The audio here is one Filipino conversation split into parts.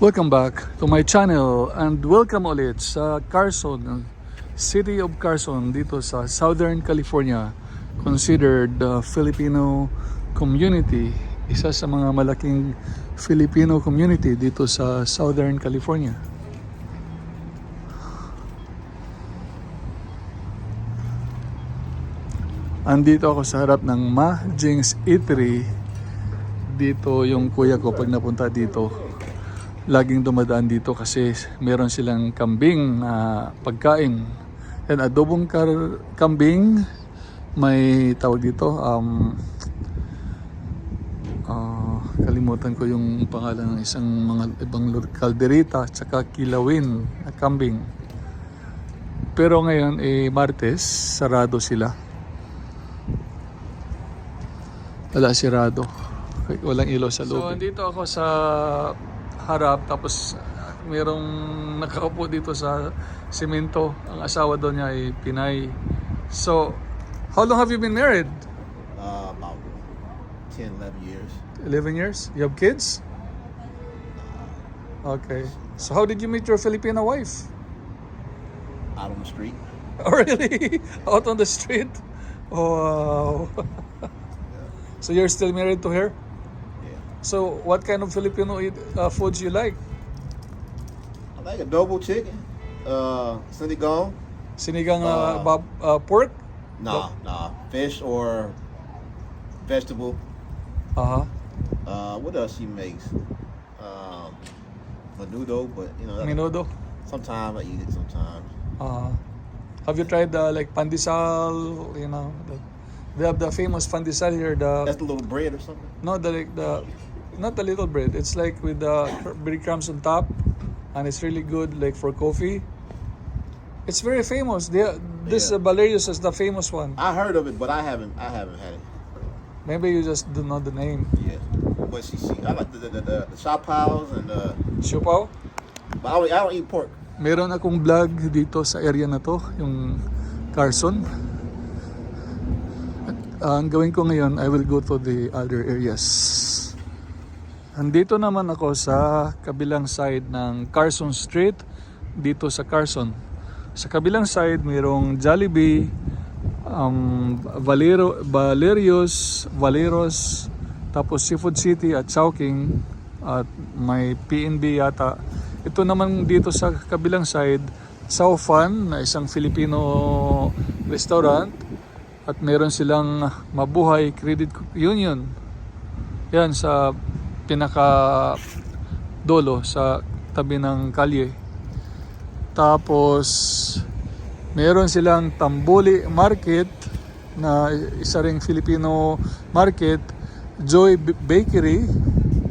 Welcome back to my channel and welcome ulit sa Carson, City of Carson dito sa Southern California. Considered the Filipino community, isa sa mga malaking Filipino community dito sa Southern California. Andito ako sa harap ng Ma Jing's Eatery. Dito yung kuya ko pag napunta dito laging dumadaan dito kasi meron silang kambing na pagkain. And adobong kar- kambing, may tawag dito, um, ah, kalimutan ko yung pangalan ng isang mga ibang kalderita at saka kilawin na kambing. Pero ngayon, eh, Martes, sarado sila. Wala sirado. Walang ilaw sa loob. So, andito ako sa harap tapos uh, merong nakaupo dito sa simento. Ang asawa doon niya ay Pinay. So, how long have you been married? Uh, about 10, 11 years. 11 years? You have kids? Okay. So, how did you meet your Filipino wife? Out on the street. Oh, really? Out on the street? Oh, wow. so, you're still married to her? So, what kind of Filipino eat, uh, foods you like? I like adobo chicken. Uh, sinigang. Sinigang uh, Uh, bab, uh, pork? Nah, nah. Fish or vegetable. Uh-huh. Uh, what else she makes? Um, menudo, but you know, Minudo? sometimes I eat it. Sometimes. Uh, have you tried uh, like pandesal? You know, the, they have the famous pandesal here. The That's the little bread or something. no, the like the not the little bread. It's like with the cr- breadcrumbs on top, and it's really good like for coffee. It's very famous. They, this Yeah. uh, Valerius is the famous one. I heard of it, but I haven't. I haven't had it. Maybe you just don't know the name. Yeah. But she, she I like the the the, the, the shop piles and uh, Siopaw? but I don't, I don't eat pork. Meron akong vlog dito sa area na to, yung Carson. At, uh, ang gawin ko ngayon, I will go to the other areas. Andito naman ako sa kabilang side ng Carson Street, dito sa Carson. Sa kabilang side, mayroong Jollibee, um, Valero, Valerios, Valeros, tapos Seafood City at Chowking, at may PNB yata. Ito naman dito sa kabilang side, Saufan, na isang Filipino restaurant, at meron silang mabuhay credit union. Yan sa pinaka dolo sa tabi ng kalye. Tapos meron silang Tambuli Market na isa ring Filipino market, Joy Bakery,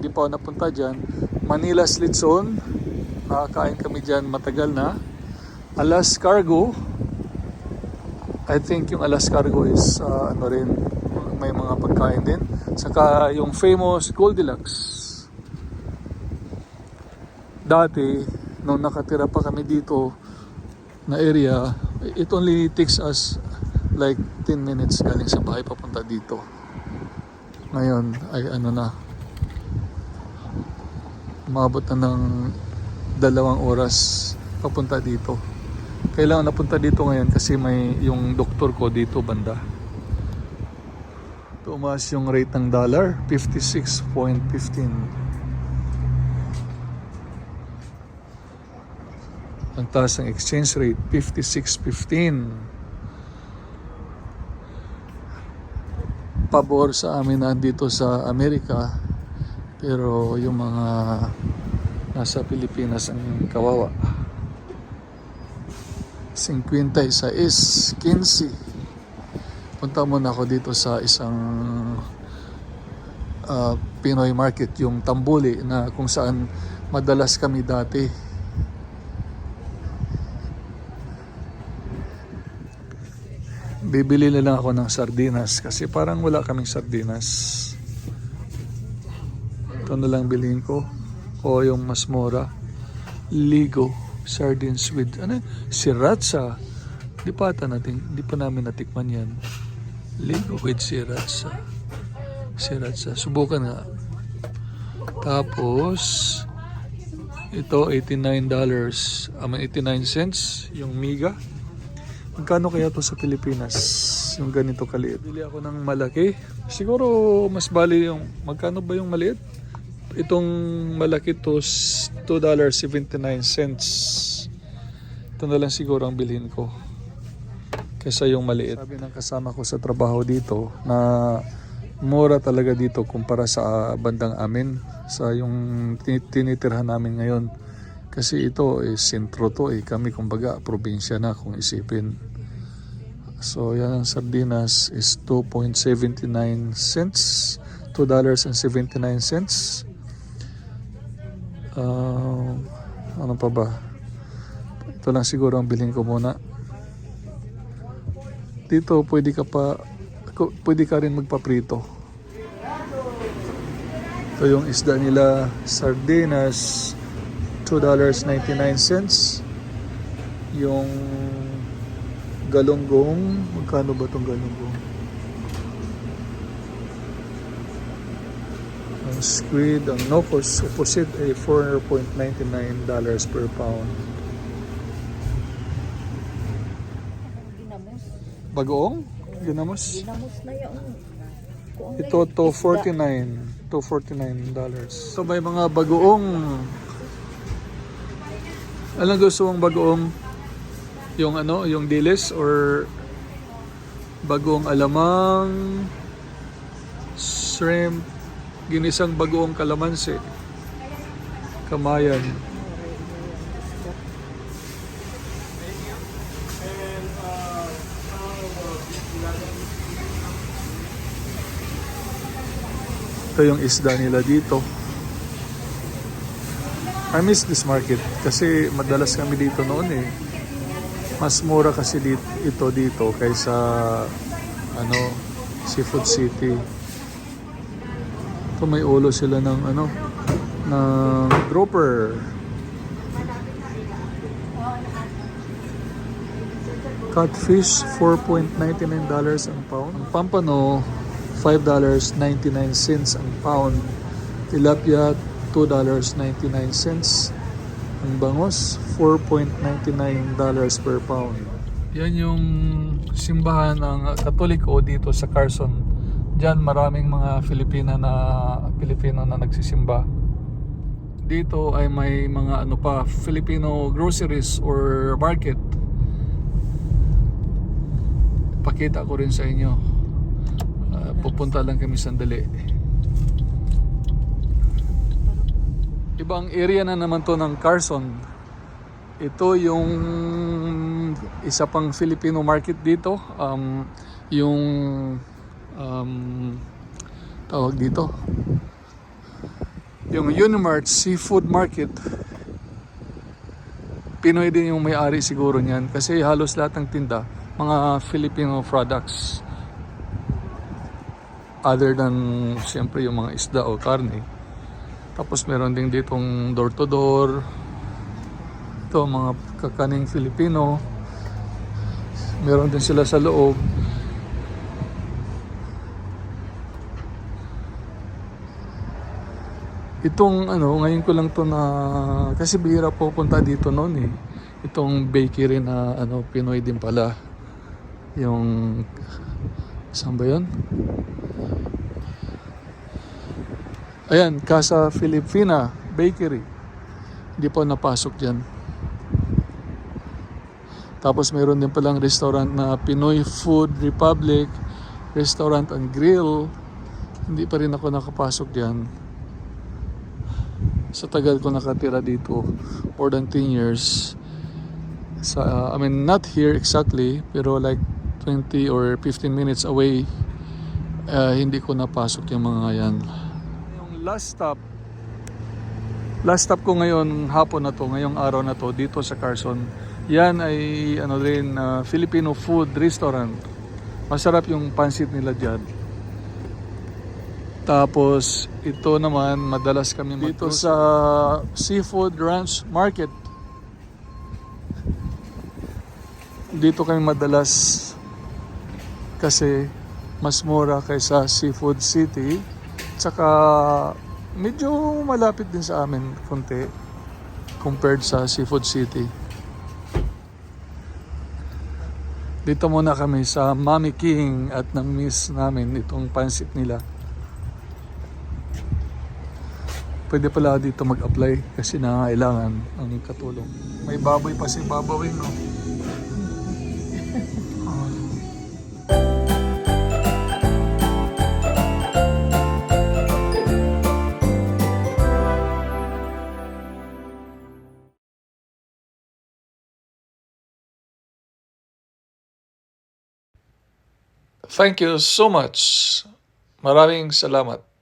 di pa ako napunta dyan, Manila Slitson, nakakain kami dyan matagal na, Alas Cargo, I think yung Alas Cargo is uh, ano rin, may mga pagkain din. Saka yung famous Goldilocks. Dati, nung nakatira pa kami dito na area, it only takes us like 10 minutes galing sa bahay papunta dito. Ngayon ay ano na, umabot na ng dalawang oras papunta dito. Kailangan napunta dito ngayon kasi may yung doktor ko dito banda. Tumaas yung rate ng dollar, 56.15. Ang taas ng exchange rate, 56.15. Pabor sa amin na dito sa Amerika. Pero yung mga nasa Pilipinas ang kawawa. 56, 15. Punta muna ako dito sa isang ah, Pinoy market, yung Tambuli, na kung saan madalas kami dati. Bibili na lang ako ng sardinas kasi parang wala kaming sardinas. Ito na lang bilhin ko. O yung mas mura. Ligo. Sardines with, ano, sriracha. Di pa ata natin, di pa namin natikman yan. Ligo with sriracha. Sriracha. Subukan nga. Tapos, Ito, $89. I mean, 89 cents. Yung miga. Magkano kaya to sa Pilipinas? Yung ganito kaliit. Bili ako ng malaki. Siguro mas bali yung... Magkano ba yung maliit? Itong malaki to s- $2.79. Ito na lang siguro ang bilhin ko. Kesa yung maliit. Sabi ng kasama ko sa trabaho dito na mura talaga dito kumpara sa bandang amin sa yung tin- tinitirhan namin ngayon. Kasi ito eh, sentro to eh. Kami kumbaga probinsya na kung isipin. So yan ang sardinas is 2.79 cents. $2.79 cents. Uh, ano pa ba? Ito lang siguro ang bilhin ko muna. Dito pwede ka pa pwede ka rin magpaprito. Ito yung isda nila sardinas $2.99 yung galunggong magkano ba tong galunggong? Ang squid ang nokos opposite ay $4.99 per pound bagoong? Ginamos? Ginamos na yun. Kung ito to 49 to 49 dollars. So may mga bagoong. Anong gusto mong bagoong? Yung ano, yung dilis or bagoong alamang, shrimp, ginisang bagoong kalamansi, kamayan. Ito yung isda nila dito. I miss this market kasi madalas kami dito noon eh. Mas mura kasi dito, ito dito kaysa ano, Seafood City. Ito may ulo sila ng ano, ng grouper. Catfish, $4.99 ang pound. Ang pampano, $5.99 ang pound. Tilapia, $2.99. Ang bangos, $4.99 per pound. Yan yung simbahan ng Katoliko dito sa Carson. Diyan maraming mga Filipina na Pilipino na nagsisimba. Dito ay may mga ano pa Filipino groceries or market. Pakita ko rin sa inyo. Ah, pupunta lang kami sandali. Ibang area na naman to ng Carson. Ito yung isa pang Filipino market dito. Um, yung um, tawag dito. Yung Unimart Seafood Market. Pinoy din yung may-ari siguro niyan kasi halos lahat ng tinda mga Filipino products other than siyempre yung mga isda o karne. Tapos meron din ditong door to door. Ito mga kakaning Filipino. Meron din sila sa loob. Itong ano, ngayon ko lang to na kasi bihira po punta dito noon eh. Itong bakery na ano Pinoy din pala. Yung saan ba 'yon? Ayan, Casa Filipina Bakery. Hindi po napasok dyan. Tapos mayroon din palang restaurant na Pinoy Food Republic, Restaurant and Grill. Hindi pa rin ako nakapasok dyan. Sa tagal ko nakatira dito, more than 10 years. Sa, I mean, not here exactly, pero like 20 or 15 minutes away, uh, hindi ko napasok yung mga yan. Yung last stop, last stop ko ngayon hapon na to, ngayong araw na to, dito sa Carson. Yan ay ano rin, uh, Filipino food restaurant. Masarap yung pansit nila dyan. Tapos ito naman madalas kami dito sa Seafood Ranch Market. Dito kami madalas kasi mas mura kaysa Seafood City. Tsaka medyo malapit din sa amin konti. compared sa Seafood City. Dito muna kami sa Mami King at na-miss namin itong pansit nila. Pwede pala dito mag-apply kasi nangangailangan ng katulong. May baboy pa si babawin, no? Thank you so much. Maraming salamat.